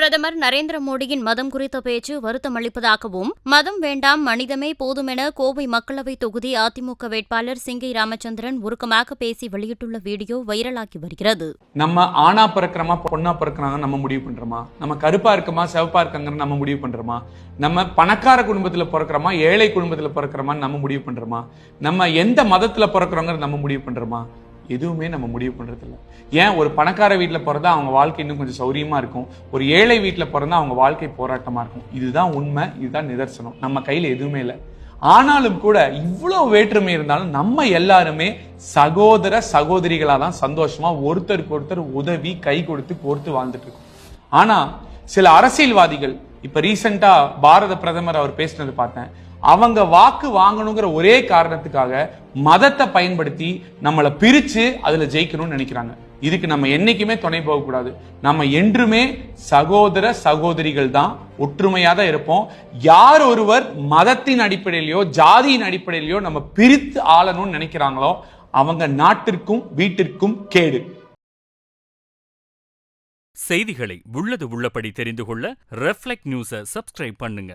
பிரதமர் நரேந்திர மோடியின் மதம் குறித்த பேச்சு வருத்தம் அளிப்பதாகவும் மதம் வேண்டாம் மனிதமே போதுமென கோவை மக்களவை தொகுதி அதிமுக வேட்பாளர் சிங்கை ராமச்சந்திரன் உருக்கமாக பேசி வெளியிட்டுள்ள வீடியோ வைரலாகி வருகிறது. நம்ம ஆணா பிறக்கிறோமா பொண்ணா பிறக்கிறாங்க நம்ம முடிவு பண்றோமா? நம்ம கருப்பா இருக்கமா செவப்பா இருக்காங்கன்னு நம்ம முடிவு பண்றோமா? நம்ம பணக்கார குடும்பத்துல பிறக்கிறோமா ஏழை குடும்பத்துல பிறக்கிறோமா நம்ம முடிவு பண்றோமா? நம்ம எந்த மதத்துல பிறக்கிறோங்கிறது நம்ம முடிவு பண்றோமா? எதுவுமே நம்ம முடிவு பண்ணுறதில்ல ஏன்? ஒரு பணக்கார வீட்டில் பிறந்தா அவங்க வாழ்க்கை இன்னும் கொஞ்சம் சௌரியமாக இருக்கும். ஒரு ஏழை வீட்டில் பிறந்தா அவங்க வாழ்க்கை போராட்டமாக இருக்கும். இதுதான் உண்மை இதுதான் நிதர்சனம். நம்ம கையில் எதுவுமே இல்லை. ஆனாலும் கூட இவ்வளோ வேற்றுமை இருந்தாலும் நம்ம எல்லாருமே சகோதர சகோதரிகளாக தான் சந்தோஷமாக ஒருத்தருக்கு ஒருத்தர் உதவி கை கொடுத்து கோர்த்து வாழ்ந்துட்டு இருக்கோம். ஆனால் சில அரசியல்வாதிகள் இப்போ ரீசெண்டாக பாரத பிரதமர் அவர் பேசினது பார்த்தேன். அவங்க வாக்கு வாங்கணுங்கிற ஒரே காரணத்துக்காக மதத்தை பயன்படுத்தி நம்மளை பிரிச்சு அதுல ஜெயிக்கணும்னு நினைக்கிறாங்க. இதுக்கு நம்ம என்னைக்குமே துணை போகக்கூடாது. நம்ம என்றுமே சகோதர சகோதரிகள் தான் ஒற்றுமையா தான் இருப்போம். யார் ஒருவர் மதத்தின் அடிப்படையிலையோ ஜாதியின் அடிப்படையிலையோ நம்ம பிரித்து ஆளணும்னு நினைக்கிறாங்களோ அவங்க நாட்டிற்கும் வீட்டிற்கும் கேடு. செய்திகளை உள்ளது உள்ளபடி தெரிந்து கொள்ள ரெஃப்ளெக்ட் நியூஸை சப்ஸ்கிரைப் பண்ணுங்க.